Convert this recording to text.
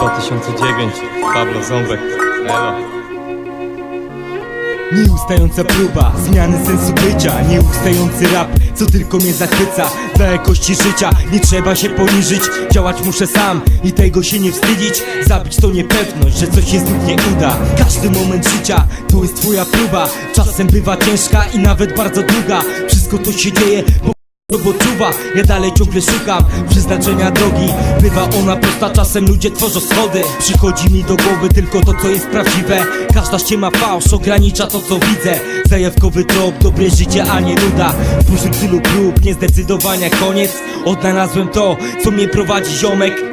2009 Pablo Ząbek Elo. Nieustająca próba zmiany sensu bycia Nieustający rap, co tylko mnie zachwyca. Dla jakości życia nie trzeba się poniżyć Działać muszę sam i tego się nie wstydzić. Zabić to niepewność, że coś się znów nie uda. Każdy moment życia to jest twoja próba. Czasem bywa ciężka i nawet bardzo długa. Wszystko to się dzieje, bo bo czuwa, ja dalej ciągle szukam przeznaczenia drogi. Bywa ona prosta, czasem ludzie tworzą schody. Przychodzi mi do głowy tylko to co jest prawdziwe. Każda ściema fałsz ogranicza to co widzę. Zajawkowy trop, dobre życie a nie nuda. Później tylu prób, niezdecydowania koniec. Odnalazłem to, co mnie prowadzi ziomek